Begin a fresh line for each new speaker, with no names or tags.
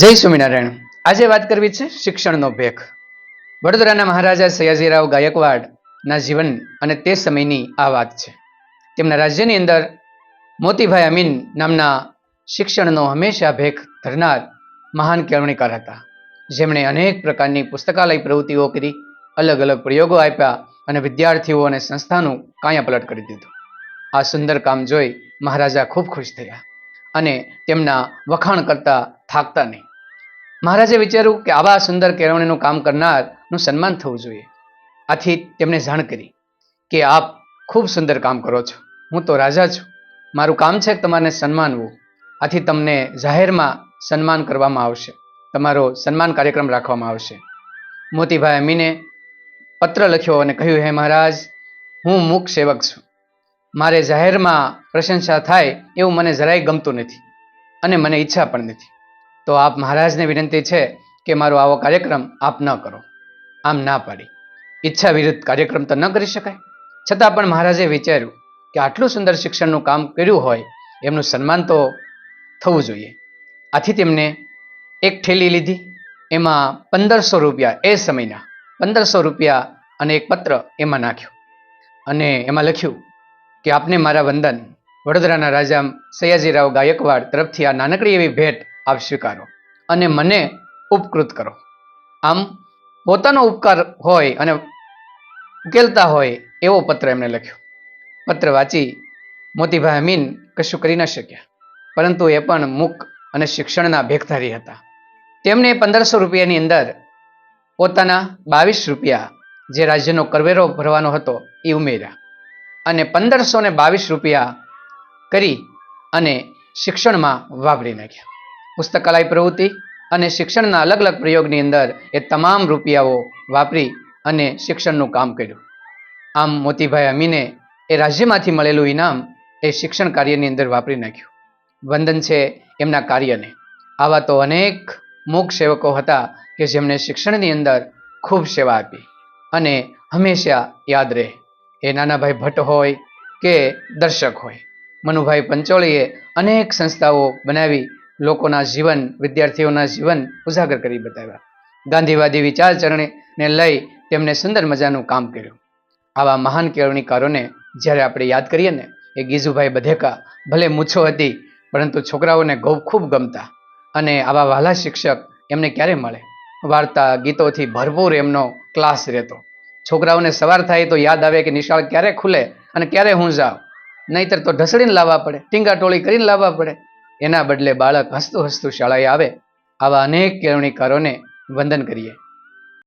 જય સ્વામિનારાયણ. આજે વાત કરવી છે શિક્ષણનો ભેખ. વડોદરાના મહારાજા સયાજીરાવ ગાયકવાડના જીવન અને તે સમયની આ વાત છે. તેમના રાજ્યની અંદર મોતીભાઈ અમીન નામના શિક્ષણનો હંમેશા ભેખ ધરનાર મહાન કેળવણીકાર હતા. જેમણે અનેક પ્રકારની પુસ્તકાલય પ્રવૃત્તિઓ કરી, અલગ અલગ પ્રયોગો આપ્યા અને વિદ્યાર્થીઓ અને સંસ્થાનું કાયાપલટ કરી દીધું. આ સુંદર કામ જોઈ મહારાજા ખૂબ ખુશ થયા અને તેમના વખાણ કરતા થાકતા નહીં. મહારાજે વિચાર્યું કે આવા સુંદર કેળવણીનું કામ કરનારનું સન્માન થવું જોઈએ. આથી તેમણે જાણ કરી કે આપ ખૂબ સુંદર કામ કરો છો. હું તો રાજા છું. મારું કામ છે કે તમારે સન્માનવું. આથી તમને જાહેરમાં સન્માન કરવામાં આવશે. તમારો સન્માન કાર્યક્રમ રાખવામાં આવશે. મોતીભાઈ અમીને પત્ર લખ્યો અને કહ્યું, હે મહારાજ, હું મૂક સેવક છું. મારે જાહેરમાં પ્રશંસા થાય એવું મને જરાય ગમતું નથી અને મને ઈચ્છા પણ નથી. તો આપ મહારાજને વિનંતી છે કે મારો આવો કાર્યક્રમ આપ ન કરો. આમ ના પાડી. ઈચ્છા વિરુદ્ધ કાર્યક્રમ તો ન કરી શકાય. છતાં પણ મહારાજે વિચાર્યું કે આટલું સુંદર શિક્ષણનું કામ કર્યું હોય, એમનું સન્માન તો થવું જોઈએ. આથી તેમને એક ઠેલી લીધી. એમાં પંદરસો રૂપિયા એ સમયના, પંદરસો રૂપિયા અને એક પત્ર એમાં નાખ્યો. અને એમાં લખ્યું કે આપને મારા વંદન. વડોદરાના રાજા સયાજીરાવ ગાયકવાડ તરફથી આ નાનકડી એવી ભેટ આપ સ્વીકારો અને મને ઉપકૃત કરો. આમ પોતાનો ઉપકાર હોય અને ઉકેલતા હોય એવો પત્ર એમણે લખ્યો. પત્ર વાંચી મોતીભાઈ અમીન કશું કરી ન શક્યા. પરંતુ એ પણ મુક અને શિક્ષણના ભેખધારી હતા. તેમણે પંદરસો રૂપિયાની અંદર પોતાના બાવીસ રૂપિયા જે રાજ્યનો કરવેરો ભરવાનો હતો એ ઉમેર્યા. અને પંદરસો ને બાવીસ રૂપિયા કરી અને શિક્ષણમાં વાપરી નાખ્યા. પુસ્તકાલય પ્રવૃત્તિ અને શિક્ષણના અલગ અલગ પ્રયોગની અંદર એ તમામ રૂપિયાઓ વાપરી અને શિક્ષણનું કામ કર્યું. આમ મોતીભાઈ અમીને એ રાજ્યમાંથી મળેલું ઇનામ એ શિક્ષણ કાર્યની અંદર વાપરી નાખ્યું. વંદન છે એમના કાર્યને. આવા તો અનેક મૂક સેવકો હતા કે જેમણે શિક્ષણની અંદર ખૂબ સેવા આપી અને હંમેશા યાદ રહે. એ નાનાભાઈ ભટ્ટ હોય કે દર્શક હોય. મનુભાઈ પંચોળીએ અનેક સંસ્થાઓ બનાવી લોકોના જીવન, વિદ્યાર્થીઓના જીવન ઉજાગર કરી બતાવ્યા. ગાંધીવાદી વિચારચરણીને લઈ તેમણે સુંદર મજાનું કામ કર્યું. આવા મહાન કેળવણીકારોને જ્યારે આપણે યાદ કરીએ ને, એ ગીજુભાઈ બધેકા ભલે મૂછો હતી, પરંતુ છોકરાઓને ગૌ ખૂબ ગમતા અને આવા વહાલા શિક્ષક એમને ક્યારે મળે? વાર્તા, ગીતોથી ભરપૂર એમનો ક્લાસ રહેતો. છોકરાઓને સવાર થાય તો યાદ આવે કે નિશાળ ક્યારે ખુલે અને ક્યારે હું જાઉં? નહીતર તો ઢસડીને લાવવા પડે ટીંગા ટોળી કરીને લાવવા પડે. એના બદલે બાળક હસતું હસતું શાળાએ આવે આવા અનેક કેળવણીકારોને વંદન કરીએ.